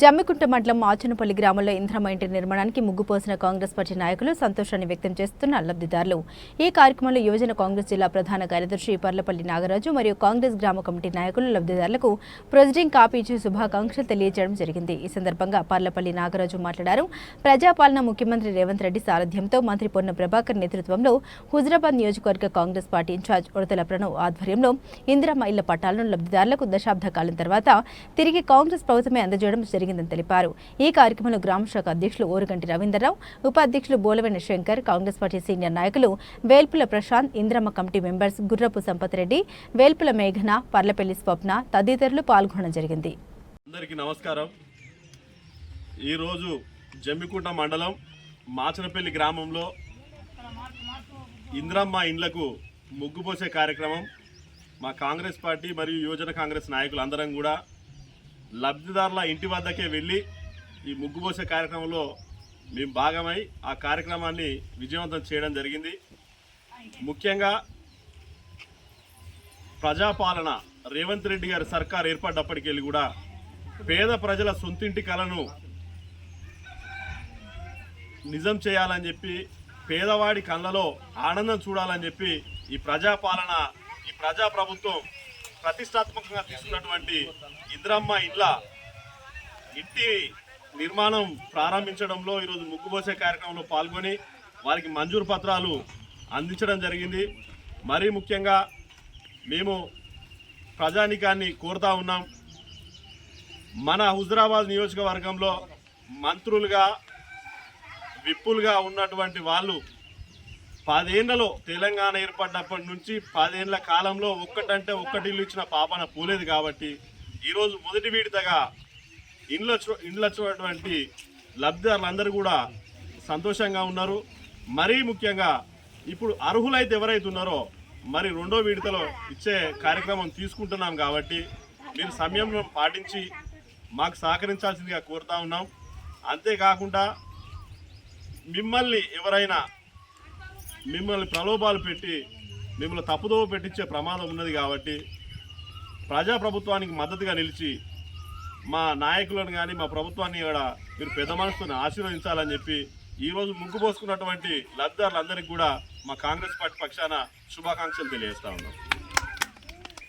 జమ్మికుంట మండలం ఆచనపల్లి గ్రామంలో ఇంద్రమ్మ ఇంటి నిర్మాణానికి ముగ్గు పోసిన కాంగ్రెస్ పార్టీ నాయకులు సంతోషాన్ని వ్యక్తం చేస్తున్న లబ్ధిదారులు. ఈ కార్యక్రమంలో యువజన కాంగ్రెస్ జిల్లా ప్రధాన కార్యదర్శి పర్లపల్లి నాగరాజు మరియు కాంగ్రెస్ గ్రామ కమిటీ నాయకులు లబ్ధిదారులకు ప్రెసిడెంట్ కాపీ ఇచ్చి శుభాకాంక్షలు తెలియజేయడం జరిగింది. ఈ సందర్భంగా పర్లపల్లి నాగరాజు మాట్లాడారు. ప్రజాపాలన ముఖ్యమంత్రి రేవంత్ రెడ్డి సారథ్యంతో మంత్రి పొన్న ప్రభాకర్ నేతృత్వంలో హుజరాబాద్ నియోజకవర్గ Congress party in charge Udathala Pranav ఆధ్వర్యంలో ఇందిరమ్మ ఇళ్ళ పట్టాలను లబ్ధిదారులకు దశాబ్ద కాలం తర్వాత తిరిగి కాంగ్రెస్ ప్రభుత్వమే అందజేయడం జరిగిందని తెలిపారు. ఈ కార్యక్రమంలో గ్రామ శాఖ అధ్యక్షులు ఓరుగంటి రవీంద్రరావు ఉపాధ్యక్షులు బోలవెన్న శంకర్ కాంగ్రెస్ పార్టీ సీనియర్ నాయకులు వేల్పుల ప్రశాంత్ ఇంద్రమ్మ కమిటీ మెంబర్స్ గుర్రపు సంపత్రెడ్డి వేల్పుల మేఘన పర్లపల్లి స్వప్న తదితరులు పాల్గొనడం జరిగింది. అందరికీ నమస్కారం. ఈరోజు జమ్మికుంట మండలం మాచనపల్లి గ్రామంలో ఇంద్రమ్మ ఇండ్లకు ముగ్గుపోసే కార్యక్రమం మా కాంగ్రెస్ పార్టీ మరియు యువజన కాంగ్రెస్ నాయకులు అందరం కూడా లబ్ధిదారుల ఇంటి వద్దకే వెళ్ళి ఈ ముగ్గుపోసే కార్యక్రమంలో మేము భాగమై ఆ కార్యక్రమాన్ని విజయవంతం చేయడం జరిగింది. ముఖ్యంగా ప్రజాపాలన రేవంత్ రెడ్డి గారి సర్కార్ ఏర్పడ్డప్పటికెళ్ళి కూడా పేద ప్రజల సొంతింటి కళను నిజం చేయాలని చెప్పి పేదవాడి కళ్ళలో ఆనందం చూడాలని చెప్పి ఈ ప్రజాపాలన ఈ ప్రజా ప్రభుత్వం ప్రతిష్టాత్మకంగా తీసుకున్నటువంటి ఇంద్రమ్మ ఇండ్ల ఇంటి నిర్మాణం ప్రారంభించడంలో ఈరోజు ముగ్గుబోసే కార్యక్రమంలో పాల్గొని వారికి మంజూరు పత్రాలు అందించడం జరిగింది. మరీ ముఖ్యంగా మేము ప్రజానికాన్ని కోరుతా ఉన్నాం. మన హుజరాబాద్ నియోజకవర్గంలో మంత్రులుగా విప్పులుగా ఉన్నటువంటి వాళ్ళు పదేళ్ళలో తెలంగాణ ఏర్పడినప్పటి నుంచి పదేళ్ళ కాలంలో ఒక్కటంటే ఒక్కటి ఇల్లు ఇచ్చిన పాపన పోలేదు కాబట్టి ఈరోజు మొదటి విడతగా ఇండ్ల ఇండ్ల చూడటువంటి లబ్ధిదారులందరూ కూడా సంతోషంగా ఉన్నారు. మరీ ముఖ్యంగా ఇప్పుడు అర్హులైతే ఎవరైతే ఉన్నారో మరి రెండో విడతలో ఇచ్చే కార్యక్రమం తీసుకుంటున్నాం కాబట్టి మీరు సమయంలో పాటించి మాకు సహకరించాల్సిందిగా కోరుతా ఉన్నాం. అంతేకాకుండా మిమ్మల్ని ఎవరైనా మిమ్మల్ని ప్రలోభాలు పెట్టి మిమ్మల్ని తప్పుదోవ పెట్టించే ప్రమాదం ఉన్నది కాబట్టి ప్రజాప్రభుత్వానికి మద్దతుగా నిలిచి మా నాయకులను కానీ మా ప్రభుత్వాన్ని కూడా మీరు పెద్ద మనసుతో ఆశీర్వదించాలని చెప్పి ఈరోజు ముగ్గు పోసుకున్నటువంటి లబ్ధిదారులందరికీ కూడా మా కాంగ్రెస్ పార్టీ పక్షాన శుభాకాంక్షలు తెలియజేస్తా ఉన్నాం.